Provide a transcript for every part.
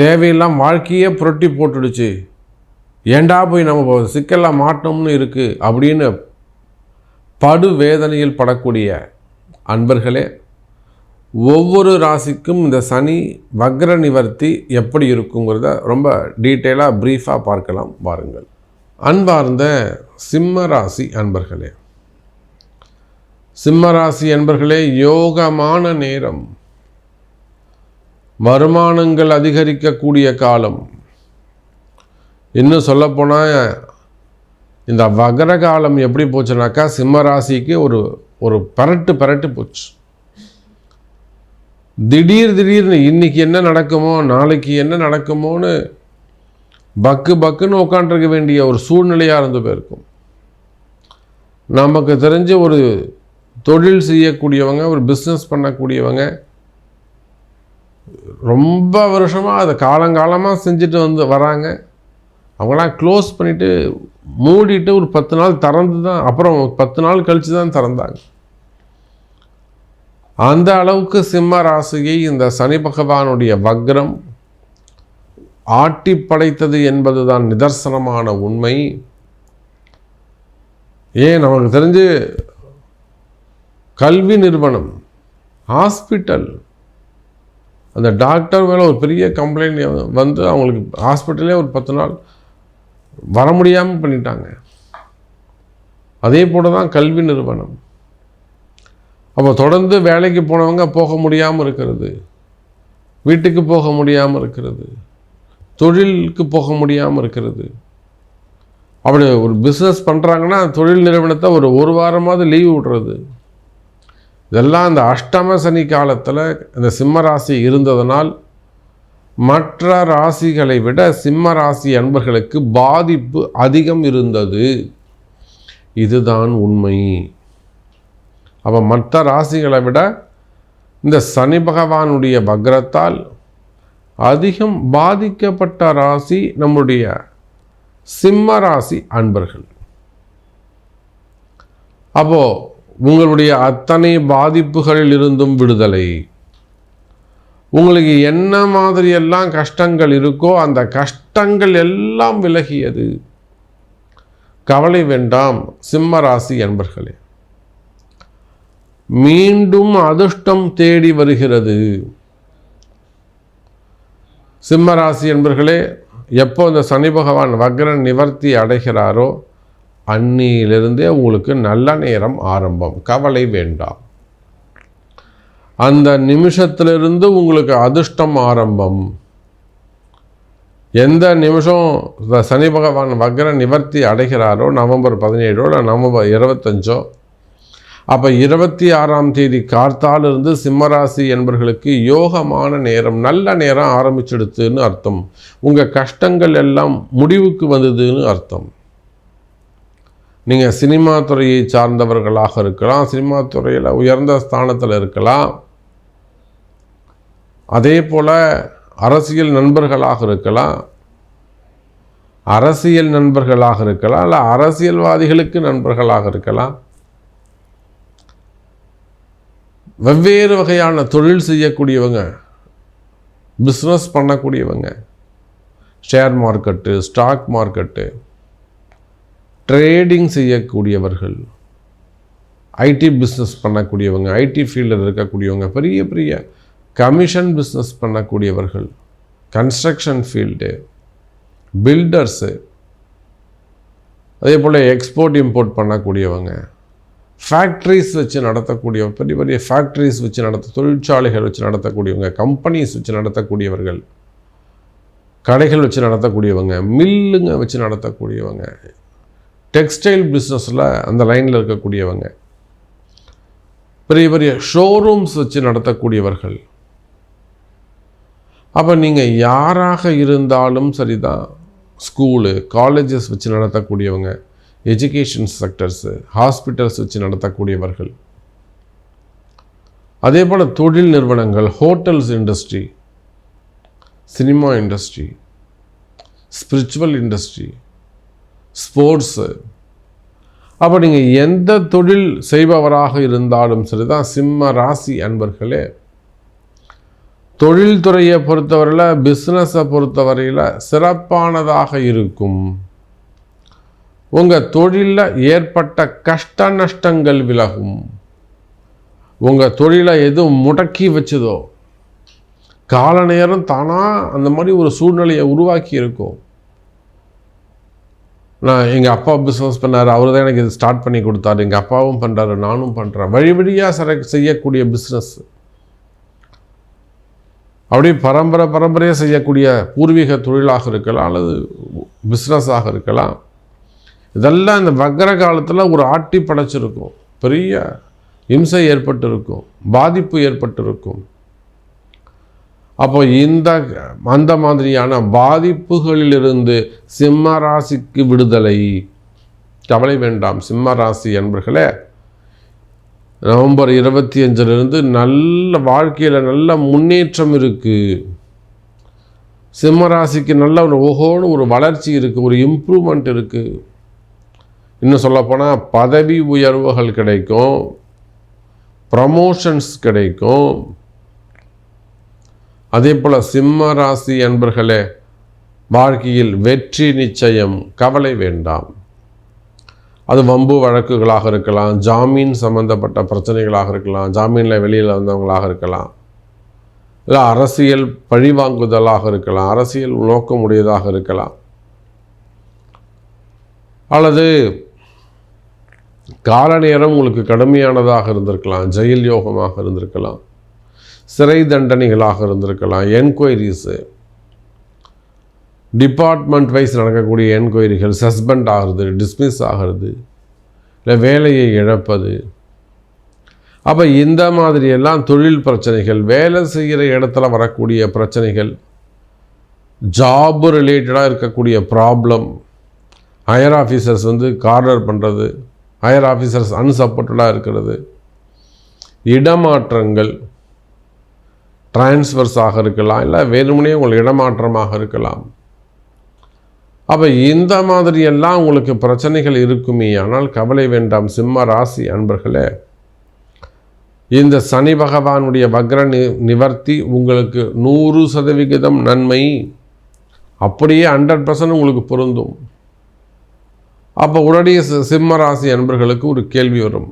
தேவையில்லாம் வாழ்க்கையே புரட்டி போட்டுடுச்சு. ஏண்டா போய் நம்ம சிக்கலாக மாட்டோம்னு இருக்குது அப்படின்னு படு வேதனையில் படக்கூடிய அன்பர்களே ஒவ்வொரு ராசிக்கும் இந்த சனி வக்ர நிவர்த்தி எப்படி இருக்குங்கிறத ரொம்ப டீட்டெயிலாக ப்ரீஃபாக பார்க்கலாம் பாருங்கள் அன்பார்ந்த சிம்ம ராசி அன்பர்களே சிம்ம ராசி அன்பர்களே யோகமான நேரம். வருமானங்கள் அதிகரிக்கக்கூடிய காலம். இன்னும் சொல்லப்போனால் இந்த வகர காலம் எப்படி போச்சுனாக்கா சிம்ம ராசிக்கு ஒரு ஒரு பரட்டு பரட்டு போச்சு. திடீர் திடீர்னு இன்னைக்கு என்ன நடக்குமோ நாளைக்கு என்ன நடக்குமோன்னு பக்கு பக்குன்னு உட்காண்டிருக்க வேண்டிய ஒரு சூழ்நிலையாக இருந்து போயிருக்கும். நமக்கு தெரிஞ்ச ஒரு தொழில் செய்யக்கூடியவங்க ஒரு பிஸ்னஸ் பண்ணக்கூடியவங்க ரொம்ப வருஷமாக அதை காலங்காலமாக செஞ்சுட்டு வந்து வராங்க. அவங்களாம் க்ளோஸ் பண்ணிவிட்டு மூடிட்டு ஒரு பத்து நாள் திறந்து தான் அப்புறம் பத்து நாள் கழித்து தான் திறந்தாங்க. அந்த அளவுக்கு சிம்ம ராசியை இந்த சனி பகவானுடைய வக்ரம் ஆட்டி படைத்தது என்பதுதான் நிதர்சனமான உண்மை. ஏன் நமக்கு தெரிஞ்சு கல்வி நிறுவனம் ஹாஸ்பிட்டல் அந்த டாக்டர் மேலே ஒரு பெரிய கம்ப்ளைண்ட் வந்து அவங்களுக்கு ஹாஸ்பிட்டலே ஒரு பத்து நாள் வர முடியாமல் பண்ணிட்டாங்க. அதே போல தான் கல்வி நிறுவனம். அப்போ தொடர்ந்து வேலைக்கு போனவங்க போக முடியாமல் இருக்கிறது. வீட்டுக்கு போக முடியாமல் இருக்கிறது. தொழிலுக்கு போக முடியாமல் இருக்கிறது. அப்படி ஒரு பிஸ்னஸ் பண்ணுறாங்கன்னா தொழில் நிறுவனத்தை ஒரு ஒரு வாரமாவது லீவ் விடுறது. இதெல்லாம் இந்த அஷ்டம சனி காலத்தில் இந்த சிம்ம ராசி இருந்ததனால் மற்ற ராசிகளை விட சிம்ம ராசி அன்பர்களுக்கு பாதிப்பு அதிகம் இருந்தது. இதுதான் உண்மை. அப்போ மற்ற ராசிகளை விட இந்த சனி பகவானுடைய வக்ரத்தால் அதிகம் பாதிக்கப்பட்ட ராசி நம்முடைய சிம்ம ராசி அன்பர்கள். அப்போது உங்களுடைய அத்தனை பாதிப்புகளில் இருந்தும் விடுதலை. உங்களுக்கு என்ன மாதிரியெல்லாம் கஷ்டங்கள் இருக்கோ அந்த கஷ்டங்கள் எல்லாம் விலகியது. கவலை வேண்டாம் சிம்ம ராசி என்பர்களே. மீண்டும் அதிர்ஷ்டம் தேடி வருகிறது. சிம்ம ராசி என்பர்களே எப்போ இந்த சனி பகவான் வக்ரன் நிவர்த்தி அடைகிறாரோ அன்னியிலிருந்தே உங்களுக்கு நல்ல நேரம் ஆரம்பம். கவலை வேண்டாம். அந்த நிமிஷத்திலிருந்து உங்களுக்கு அதிர்ஷ்டம் ஆரம்பம். எந்த நிமிஷம் சனி பகவான் வக்ர நிவர்த்தி அடைகிறாரோ நவம்பர் பதினேழோ இல்லை நவம்பர் இருபத்தஞ்சோ அப்போ இருபத்தி ஆறாம் தேதி கார்த்தாலிருந்து சிம்மராசி என்பர்களுக்கு யோகமான நேரம் நல்ல நேரம் ஆரம்பிச்சிடுத்துன்னு அர்த்தம். உங்கள் கஷ்டங்கள் எல்லாம் முடிவுக்கு வந்ததுன்னு அர்த்தம். நீங்கள் சினிமா துறையை சார்ந்தவர்களாக இருக்கலாம் சினிமா துறையில் உயர்ந்த ஸ்தானத்தில் இருக்கலாம். அதே போல் அரசியல் நண்பர்களாக இருக்கலாம். அரசியல் நண்பர்களாக இருக்கலாம் இல்லை அரசியல்வாதிகளுக்கு நண்பர்களாக இருக்கலாம். வெவ்வேறு வகையான தொழில் செய்யக்கூடியவங்க பிஸ்னஸ் பண்ணக்கூடியவங்க share market stock market trading செய்யக்கூடியவர்கள் ஐடி பிஸ்னஸ் பண்ணக்கூடியவங்க ஐடி ஃபீல்டில் இருக்கக்கூடியவங்க பெரிய பெரிய கமிஷன் பிஸ்னஸ் பண்ணக்கூடியவர்கள் கன்ஸ்ட்ரக்ஷன் ஃபீல்டு பில்டர்ஸு அதே போல் எக்ஸ்போர்ட் இம்போர்ட் பண்ணக்கூடியவங்க ஃபேக்ட்ரிஸ் வச்சு நடத்தக்கூடிய பெரிய பெரிய ஃபேக்ட்ரிஸ் வச்சு நடத்த தொழிற்சாலைகள் வச்சு நடத்தக்கூடியவங்க கம்பெனிஸ் வச்சு நடத்தக்கூடியவர்கள் கடைகள் வச்சு நடத்தக்கூடியவங்க மில்லுங்க வச்சு நடத்தக்கூடியவங்க டெக்ஸ்டைல் பிஸ்னஸில் அந்த லைனில் இருக்கக்கூடியவங்க. பெரிய பெரிய ஷோரூம்ஸ் வச்சு நடத்தக்கூடியவர்கள். அப்போ நீங்கள் யாராக இருந்தாலும் சரிதான். ஸ்கூலு காலேஜஸ் வச்சு நடத்தக்கூடியவங்க. எஜுகேஷன் செக்டர்ஸு ஹாஸ்பிட்டல்ஸ் வச்சு நடத்தக்கூடியவர்கள். அதே போல் தொழில் நிறுவனங்கள் hotels industry cinema industry spiritual industry sports. அப்போ நீங்கள் எந்த தொழில் செய்பவராக இருந்தாலும் சரிதான் சிம்ம ராசி அன்பர்களே. தொழில்துறையை பொறுத்தவரையில் பிஸ்னஸை பொறுத்தவரையில் சிறப்பானதாக இருக்கும். உங்கள் தொழிலில் ஏற்பட்ட கஷ்ட நஷ்டங்கள் விலகும். உங்கள் தொழிலை எதுவும் முடக்கி வச்சதோ கால நேரம் தானாக அந்த மாதிரி ஒரு சூழ்நிலையை உருவாக்கி இருக்கும். நான் எங்கள் அப்பா பிஸ்னஸ் பண்ணார். அவர் தான் எனக்கு இது ஸ்டார்ட் பண்ணி கொடுத்தாரு. எங்கள் அப்பாவும் பண்ணுறாரு நானும் பண்ணுறேன் வழி வழியாக சர செய்யக்கூடிய பிஸ்னஸ் அப்படியே பரம்பரை பரம்பரையாக செய்யக்கூடிய பூர்வீக தொழிலாக இருக்கலாம் அல்லது பிஸ்னஸாக இருக்கலாம். இதெல்லாம் இந்த வக்கர காலத்தில் ஒரு ஆட்டி படைச்சிருக்கும். பெரிய இம்சை ஏற்பட்டிருக்கும். பாதிப்பு ஏற்பட்டிருக்கும். அப்போ இந்த அந்த மாதிரியான பாதிப்புகளிலிருந்து சிம்ம ராசிக்கு விடுதலை. கவலை வேண்டாம் சிம்ம ராசி என்பர்களே நவம்பர் இருபத்தி அஞ்சிலிருந்து நல்ல வாழ்க்கையில் நல்ல முன்னேற்றம் இருக்குது சிம்ம ராசிக்கு நல்ல ஒரு ஓஹோன்னு ஒரு வளர்ச்சி இருக்குது ஒரு இம்ப்ரூவ்மெண்ட் இருக்குது இன்னும் சொல்லப்போனால் பதவி உயர்வுகள் கிடைக்கும் ப்ரமோஷன்ஸ் கிடைக்கும். அதே போல் சிம்ம ராசி அன்பர்களே வாழ்க்கையில் வெற்றி நிச்சயம் கவலை வேண்டாம். அது வம்பு வழக்குகளாக இருக்கலாம் ஜாமீன் சம்பந்தப்பட்ட பிரச்சனைகளாக இருக்கலாம் ஜாமீனில் வெளியில் வந்தவங்களாக இருக்கலாம் இல்லை அரசியல் பழிவாங்குதலாக இருக்கலாம் அரசியல் நோக்கமுடையதாக இருக்கலாம் அல்லது கால நேரம் உங்களுக்கு கடுமையானதாக இருந்திருக்கலாம் ஜெயில் யோகமாக இருந்திருக்கலாம். சிறை தண்டனைகளாக இருந்திருக்கலாம். என்கொயரிஸு டிபார்ட்மெண்ட் வைஸ் நடக்கக்கூடிய என்கொயரிகள் சஸ்பெண்ட் ஆகிறது டிஸ்மிஸ் ஆகிறது இல்லை வேலையை இழப்பது. அப்போ இந்த மாதிரியெல்லாம் தொழில் பிரச்சனைகள் வேலை செய்கிற இடத்துல வரக்கூடிய பிரச்சனைகள் ஜாப் ரிலேட்டடாக இருக்கக்கூடிய ப்ராப்ளம் ஹையர் ஆஃபீஸர்ஸ் வந்து கார்னர் பண்ணுறது ஹையர் ஆஃபீஸர்ஸ் அன்சப்போர்ட்டடாக இருக்கிறது இடமாற்றங்கள் டிரான்ஸ்ஃபர்ஸாக இருக்கலாம் இல்லை வெறுமனே உங்கள் இடமாற்றமாக இருக்கலாம். அப்போ இந்த மாதிரியெல்லாம் உங்களுக்கு பிரச்சனைகள் இருக்குமே ஆனால் கவலை வேண்டாம் சிம்ம ராசி அன்பர்களே. இந்த சனி பகவானுடைய வக்ர நி நிவர்த்தி உங்களுக்கு நூறு சதவிகிதம் நன்மை. அப்படியே ஹண்ட்ரட் பர்சன்ட் உங்களுக்கு பொருந்தும். அப்போ உடனே சிம்ம ராசி அன்பர்களுக்கு ஒரு கேள்வி வரும்.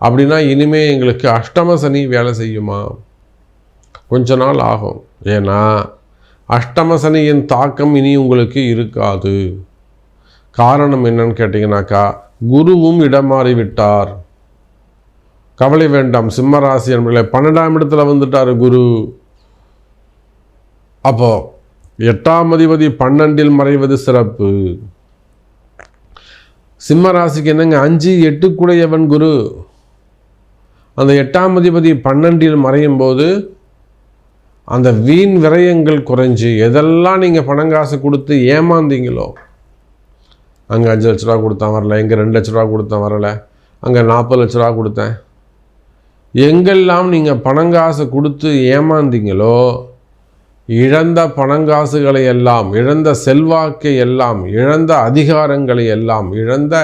அப்படின்னா இனிமே எங்களுக்கு அஷ்டம சனி வேலை செய்யுமா? கொஞ்ச நாள் ஆகும். ஏன்னா அஷ்டமசனியின் தாக்கம் இனி உங்களுக்கு இருக்காது. காரணம் என்னன்னு கேட்டிங்கனாக்கா குருவும் இடம் மாறிவிட்டார் கவலை வேண்டாம் சிம்மராசி ராசி பன்னெண்டாம் இடத்துல வந்துட்டார் குரு. அப்போது எட்டாம் அதிபதி பன்னெண்டில் மறைவது சிறப்பு. சிம்ம ராசிக்கு என்னங்க அஞ்சு எட்டு கூடையவன் குரு. அந்த எட்டாம் அதிபதி பன்னெண்டில் மறையும் போது அந்த வீண் விரயங்கள் குறைஞ்சி எதெல்லாம் நீங்கள் பணம் காசு கொடுத்து ஏமாந்தீங்களோ அங்கே அஞ்சு லட்ச ரூபா கொடுத்தேன் வரல இங்கே ரெண்டு லட்ச ரூபா கொடுத்தேன் வரல அங்கே நாற்பது லட்ச ரூபா கொடுத்தேன். எங்கெல்லாம் நீங்கள் பணங்காசு கொடுத்து ஏமாந்தீங்களோ இழந்த பணங்காசுகளை எல்லாம் இழந்த செல்வாக்கை எல்லாம் இழந்த அதிகாரங்களை எல்லாம் இழந்த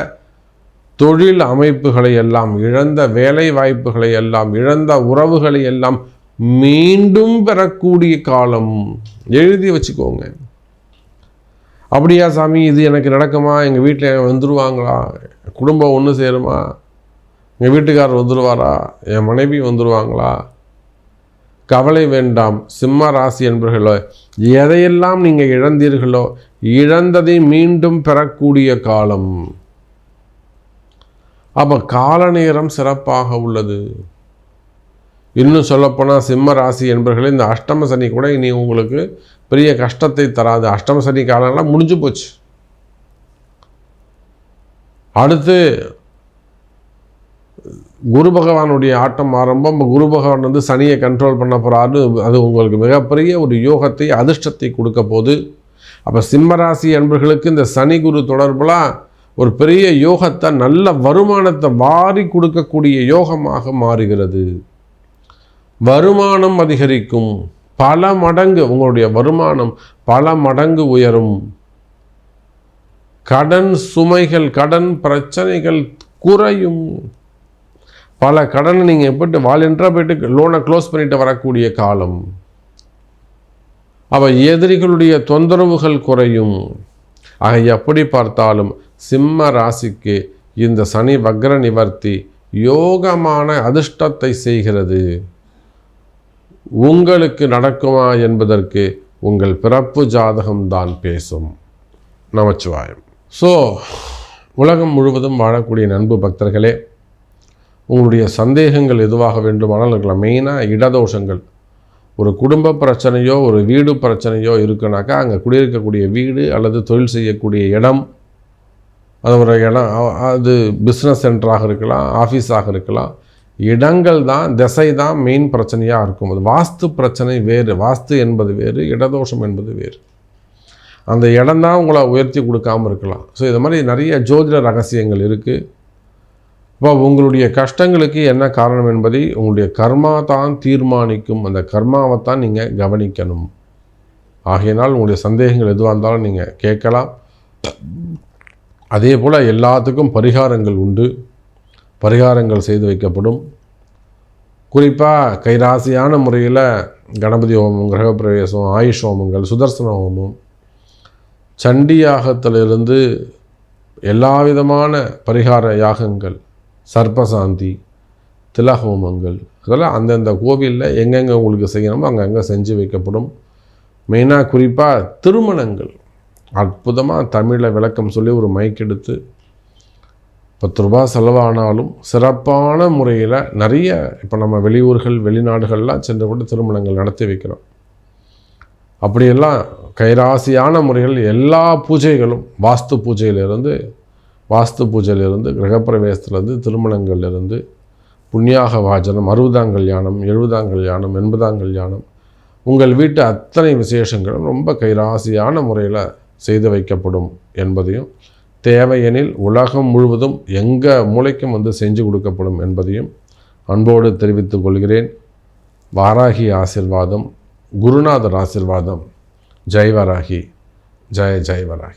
தொழில் அமைப்புகளை எல்லாம் இழந்த வேலை வாய்ப்புகளை எல்லாம் இழந்த உறவுகளை எல்லாம் மீண்டும் பெறக்கூடிய காலம். எழுதி வச்சுக்கோங்க. அப்படியா சாமி இது எனக்கு நடக்குமா? எங்கள் வீட்டில் வந்துடுவாங்களா குடும்பம் ஒன்று சேருமா? எங்கள் வீட்டுக்காரர் வந்துடுவாரா என் மனைவி வந்துடுவாங்களா கவலை வேண்டாம். சிம்ம ராசி என்பர்களோ எதையெல்லாம் நீங்கள் இழந்தீர்களோ இழந்ததை மீண்டும் பெறக்கூடிய காலம். அப்போ கால நேரம் சிறப்பாக உள்ளது. இன்னும் சொல்லப்போனால் சிம்ம ராசி என்பர்களே இந்த அஷ்டம சனி கூட இனி உங்களுக்கு பெரிய கஷ்டத்தை தராது. அஷ்டம சனி காலம்லாம் முடிஞ்சு போச்சு. அடுத்து குரு பகவானுடைய ஆட்டம் ஆரம்பம். குரு பகவான் வந்து சனியை கண்ட்ரோல் பண்ண போகிறாரு அது உங்களுக்கு மிகப்பெரிய ஒரு யோகத்தை அதிர்ஷ்டத்தை கொடுக்க போது அப்போ சிம்மராசி அன்பர்களுக்கு இந்த சனி குரு தொடர்புலாம் ஒரு பெரிய யோகத்தை நல்ல வருமானத்தை வாரி கொடுக்கக்கூடிய யோகமாக மாறுகிறது. வருமானம் அதிகரிக்கும். பல மடங்கு உங்களுடைய வருமானம் பல மடங்கு உயரும். கடன் சுமைகள் கடன் பிரச்சனைகள் குறையும். பல கடனை நீங்கள் எப்படி வாலண்டராக போயிட்டு லோனை க்ளோஸ் பண்ணிட்டு வரக்கூடிய காலம். அவ எதிரிகளுடைய தொந்தரவுகள் குறையும். ஆக எப்படி பார்த்தாலும் சிம்ம ராசிக்கு இந்த சனி வக்ர நிவர்த்தி யோகமான அதிர்ஷ்டத்தை செய்கிறது. உங்களுக்கு நடக்குமா என்பதற்கு உங்கள் பிறப்பு ஜாதகம்தான் பேசும். நமச்சிவாயம். ஸோ உலகம் முழுவதும் வாழக்கூடிய நண்பு பக்தர்களே உங்களுடைய சந்தேகங்கள் எதுவாக வேண்டுமானால் இருக்கலாம். மெயினாக இடதோஷங்கள். ஒரு குடும்ப பிரச்சனையோ ஒரு வீடு பிரச்சனையோ இருக்குனாக்கா அங்கே குடியிருக்கக்கூடிய வீடு அல்லது தொழில் செய்யக்கூடிய இடம் அது ஒரு இடம் அது பிஸ்னஸ் சென்டராக இருக்கலாம் ஆஃபீஸாக இருக்கலாம் இடங்கள் தான் திசை தான் மெயின் பிரச்சனையாக இருக்கும். அது வாஸ்து பிரச்சனை வேறு. வாஸ்து என்பது வேறு இடதோஷம் என்பது வேறு. அந்த இடம் தான் உங்களை உயர்த்தி கொடுக்காமல் இருக்கலாம். ஸோ இது மாதிரி நிறைய ஜோதிட ரகசியங்கள் இருக்குது இப்போ உங்களுடைய கஷ்டங்களுக்கு என்ன காரணம் என்பதை உங்களுடைய கர்மா தான் தீர்மானிக்கும். அந்த கர்மாவை தான் நீங்கள் கவனிக்கணும். ஆகையினால் உங்களுடைய சந்தேகங்கள் எதுவாக இருந்தாலும் நீங்கள் கேட்கலாம். அதே போல் எல்லாத்துக்கும் பரிகாரங்கள் உண்டு. பரிகாரங்கள் செய்து வைக்கப்படும். குறிப்பாக கைராசியான முறையில் கணபதி ஹோமம் கிரகப்பிரவேசம் ஆயுஷ் ஹோமங்கள் சுதர்சன ஹோமம் சண்டி யாகத்திலிருந்து எல்லா விதமான பரிகார யாகங்கள் சர்ப்பசாந்தி திலஹோமங்கள் அதெல்லாம் அந்தந்த கோவிலில் எங்கெங்கே உங்களுக்கு செய்யணுமோ அங்கங்கே செஞ்சு வைக்கப்படும். மெயினாக குறிப்பாக திருமணங்கள். அற்புதமாக தமிழில் விளக்கம் சொல்லி ஒரு மைக் எடுத்து பத்து ரூபா செலவானாலும் சிறப்பான முறையில் நிறைய இப்போ நம்ம வெளியூர்கள் வெளிநாடுகள்லாம் சென்று கூட திருமணங்கள் நடத்தி வைக்கிறோம். அப்படியெல்லாம் கைராசியான முறைகள் எல்லா பூஜைகளும் வாஸ்து பூஜையிலிருந்து வாஸ்து பூஜையிலிருந்து கிரகப்பிரவேசத்துலேருந்து திருமணங்கள்லேருந்து புண்ணியாக வாஜனம் அறுபதாம் கல்யாணம் எழுபதாம் கல்யாணம் எண்பதாம் கல்யாணம் உங்கள் வீட்டு அத்தனை விசேஷங்களும் ரொம்ப கைராசியான முறையில் செய்து வைக்கப்படும் என்பதையும் தேவையெனில் உலகம் முழுவதும் எங்கள் மூளைக்கும் வந்து செஞ்சு கொடுக்கப்படும் என்பதையும் அன்போடு தெரிவித்துக் கொள்கிறேன். வாராகி ஆசிர்வாதம் குருநாதர் ஆசிர்வாதம். ஜெய் வராகி ஜெய ஜெய் வராகி